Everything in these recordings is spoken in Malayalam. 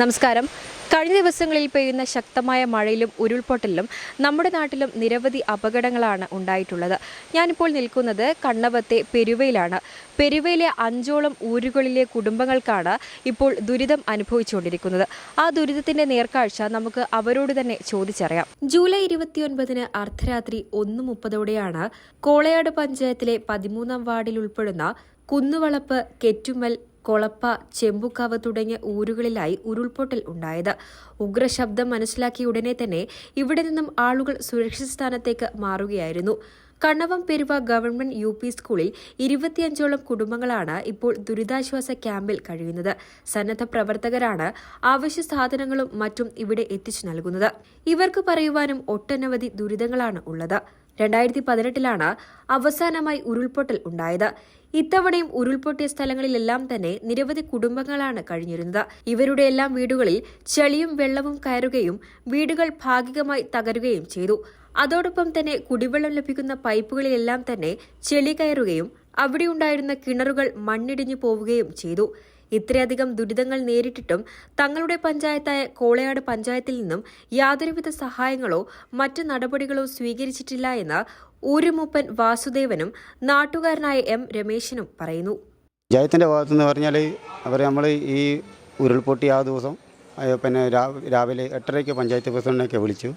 നമസ്കാരം. കഴിഞ്ഞ ദിവസങ്ങളിൽ പെയ്യുന്ന ശക്തമായ മഴയിലും ഉരുൾപൊട്ടലിലും നമ്മുടെ നാട്ടിലും നിരവധി അപകടങ്ങളാണ് ഉണ്ടായിട്ടുള്ളത്. ഞാനിപ്പോൾ നിൽക്കുന്നത് കണ്ണവത്തെ പെരുവയിലാണ്. പെരുവയിലെ അഞ്ചോളം ഊരുകളിലെ കുടുംബങ്ങൾക്കാണ് ഇപ്പോൾ ദുരിതം അനുഭവിച്ചുകൊണ്ടിരിക്കുന്നത്. ആ ദുരിതത്തിന്റെ നേർക്കാഴ്ച നമുക്ക് അവരോട് തന്നെ ചോദിച്ചറിയാം. ജൂലൈ ഇരുപത്തിയൊൻപതിന് അർദ്ധരാത്രി ഒന്ന് മുപ്പതോടെയാണ് കോളയാട് പഞ്ചായത്തിലെ പതിമൂന്നാം വാർഡിൽ ഉൾപ്പെടുന്ന കുന്നുവളപ്പ് കെറ്റുമൽ കൊളപ്പ ചെമ്പുക്കാവ് തുടങ്ങിയ ഊരുകളിലായി ഉരുൾപൊട്ടൽ ഉണ്ടായത്. ഉഗ്രശബ്ദം മനസ്സിലാക്കിയ ഉടനെ തന്നെ ഇവിടെ നിന്നും ആളുകൾ സുരക്ഷിത സ്ഥാനത്തേക്ക് മാറുകയായിരുന്നു. Kannavam Peruva government U P സ്കൂളിൽ ഇരുപത്തിയഞ്ചോളം കുടുംബങ്ങളാണ് ഇപ്പോൾ ദുരിതാശ്വാസ ക്യാമ്പിൽ കഴിയുന്നത്. സന്നദ്ധ പ്രവർത്തകരാണ് അവശ്യ സാധനങ്ങളും മറ്റും ഇവിടെ എത്തിച്ചു നൽകുന്നത്. ഇവർക്ക് പറയുവാനും ഒട്ടനവധി ദുരിതങ്ങളാണ് ഉള്ളത്. രണ്ടായിരത്തി പതിനെട്ടിലാണ് അവസാനമായി ഉരുൾപൊട്ടൽ ഉണ്ടായത്. ഇത്തവണയും ഉരുൾപൊട്ടിയ സ്ഥലങ്ങളിലെല്ലാം തന്നെ നിരവധി കുടുംബങ്ങളാണ് കഴിഞ്ഞിരുന്നത്. ഇവരുടെ എല്ലാം വീടുകളിൽ ചെളിയും വെള്ളവും കയറുകയും വീടുകൾ ഭാഗികമായി തകരുകയും ചെയ്തു. അതോടൊപ്പം തന്നെ കുടിവെള്ളം ലഭിക്കുന്ന പൈപ്പുകളിലെല്ലാം തന്നെ ചെളി കയറുകയും അവിടെയുണ്ടായിരുന്ന കിണറുകൾ മണ്ണിടിഞ്ഞു പോവുകയും ചെയ്തു. ഇത്രയധികം ദുരിതങ്ങൾ നേരിട്ടിട്ടും തങ്ങളുടെ പഞ്ചായത്തായ കോളയാട് പഞ്ചായത്തിൽ നിന്നും യാതൊരുവിധ സഹായങ്ങളോ മറ്റു നടപടികളോ സ്വീകരിച്ചിട്ടില്ല എന്ന് ഊരുമൂപ്പൻ വാസുദേവനും നാട്ടുകാരനായ എം രമേശനും പറയുന്നു. ജയത്തിന്റെ ഭാഗത്തുനിന്ന് പറഞ്ഞാൽ അവർ നമ്മൾ ഈ ഉരുൾപൊട്ടി ആ ദിവസം പിന്നെ രാവിലെ എട്ടരയ്ക്ക് പഞ്ചായത്ത് പ്രസിഡന്റിനൊക്കെ വിളിച്ചു.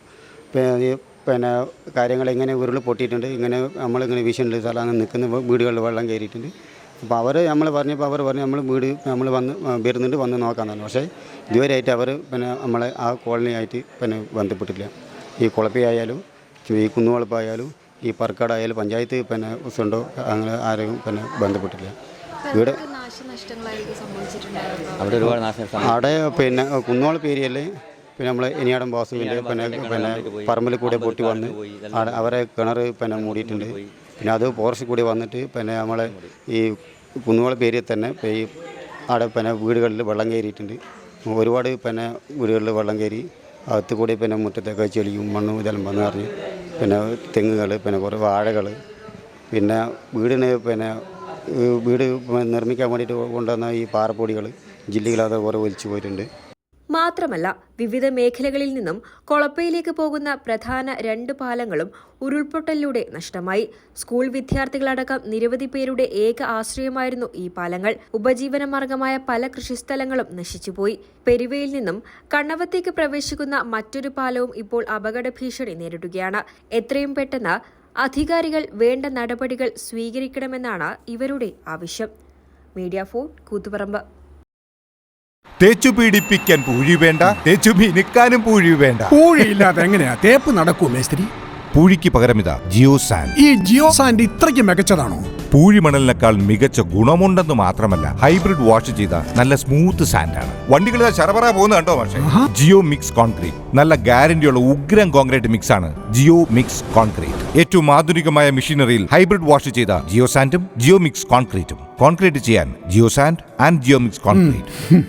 പിന്നെ കാര്യങ്ങൾ ഇങ്ങനെ ഉരുൾ പൊട്ടിയിട്ടുണ്ട് ഇങ്ങനെ നമ്മളിങ്ങനെ ഭീഷണി സ്ഥലം നിൽക്കുന്ന വീടുകളിൽ വെള്ളം കയറിയിട്ടുണ്ട്. അപ്പോൾ അവർ നമ്മൾ പറഞ്ഞപ്പോൾ അവർ പറഞ്ഞു നമ്മൾ വീട് നമ്മൾ വന്ന് വരുന്നുണ്ട് വന്ന് നോക്കാൻ തന്നെ പക്ഷേ ഇതുവരെയായിട്ട് അവർ പിന്നെ നമ്മളെ ആ കോളനിയായിട്ട് പിന്നെ ബന്ധപ്പെട്ടില്ല ഈ കുളപ്പിയായാലും ഈ കുന്നുവളപ്പായാലും ഈ പറക്കാടായാലും പഞ്ചായത്ത് പിന്നെ ഉസുണ്ടോ? അങ്ങനെ ആരെയും പിന്നെ ബന്ധപ്പെട്ടില്ല. ഇവിടെ അവിടെ ഒരുപാട് നാശനഷ്ടം. അവിടെ പിന്നെ കുന്നോള പേരിയല്ലേ? പിന്നെ നമ്മൾ ഇനിയാടൻ ബാസുവിന്റെ പിന്നെ പിന്നെ പറമ്പിൽ കൂടെ പൊട്ടി വന്ന് അവരെ കിണർ പിന്നെ മൂടിയിട്ടുണ്ട്. പിന്നെ അത് ഫോറസ്റ്റ് കൂടി വന്നിട്ട് പിന്നെ നമ്മളെ ഈ കുന്നോള പേരിൽ തന്നെ ഇപ്പം ഈ അവിടെ പിന്നെ വീടുകളിൽ വെള്ളം കയറിയിട്ടുണ്ട്. ഒരുപാട് പിന്നെ വീടുകളിൽ വെള്ളം കയറി അകത്ത് കൂടി പിന്നെ മുറ്റത്തൊക്കെ ചെളിയും മണ്ണും ഇതെല്ലാം വന്ന് അറിഞ്ഞ് പിന്നെ തെങ്ങുകൾ പിന്നെ കുറേ വാഴകൾ പിന്നെ വീടിന് പിന്നെ വീട് നിർമ്മിക്കാൻ വേണ്ടിയിട്ട് കൊണ്ടുവന്ന ഈ പാറപ്പൊടികൾ ജില്ലകളത് കുറേ ഒലിച്ചു പോയിട്ടുണ്ട്. മാത്രമല്ല വിവിധ മേഖലകളിൽ നിന്നും കൊളപ്പയിലേക്ക് പോകുന്ന പ്രധാന രണ്ട് പാലങ്ങളും ഉരുൾപൊട്ടലിലൂടെ നഷ്ടമായി. സ്കൂൾ വിദ്യാർത്ഥികളടക്കം നിരവധി പേരുടെ ഏക ആശ്രയമായിരുന്നു ഈ പാലങ്ങൾ. ഉപജീവന മാർഗമായ പല കൃഷിസ്ഥലങ്ങളും നശിച്ചുപോയി. പെരുവയിൽ നിന്നും കണ്ണവത്തേക്ക് പ്രവേശിക്കുന്ന മറ്റൊരു പാലവും ഇപ്പോൾ അപകട ഭീഷണി നേരിടുകയാണ്. എത്രയും പെട്ടെന്ന് അധികാരികൾ വേണ്ട നടപടികൾ സ്വീകരിക്കണമെന്നാണ് ഇവരുടെ ആവശ്യം. Media phone Koothuparamba. തേച്ചു പീഡിപ്പിക്കാൻ പൂഴി വേണ്ട തേച്ചു മിനുക്കാനും പൂഴി വേണ്ട. പൂഴിയില്ലാതെ എങ്ങനെയാ? തേപ്പ് നടക്കൂ മേസ്ത്രി? പൂഴിക്ക് പകരം ഇതാ ജിയോ സാൻഡ് ഈ ജിയോ സാൻഡ് ഇത്രയ്ക്ക് മികച്ചതാണോ? പൂഴി മണലിനേക്കാൾ മികച്ച ഗുണമുണ്ടെന്ന് മാത്രമല്ല ഹൈബ്രിഡ് വാഷ് ചെയ്ത നല്ല സ്മൂത്ത് ആണ് വണ്ടികൾ ശരപറ പോകുന്ന കണ്ടോ പക്ഷേ ജിയോ മിക്സ് കോൺക്രീറ്റ്. നല്ല ഗ്യാരണ്ടിയുള്ള ഉഗ്രം കോൺക്രീറ്റ് മിക്സ് ആണ് ജിയോ മിക്സ് കോൺക്രീറ്റ്. ഏറ്റവും ആധുനികമായ മെഷീനറിയിൽ ഹൈബ്രിഡ് വാഷ് ചെയ്ത ജിയോ സാൻഡും ജിയോ മിക്സ് കോൺക്രീറ്റും. കോൺക്രീറ്റ് ചെയ്യാൻ geo sand and geo mix concrete.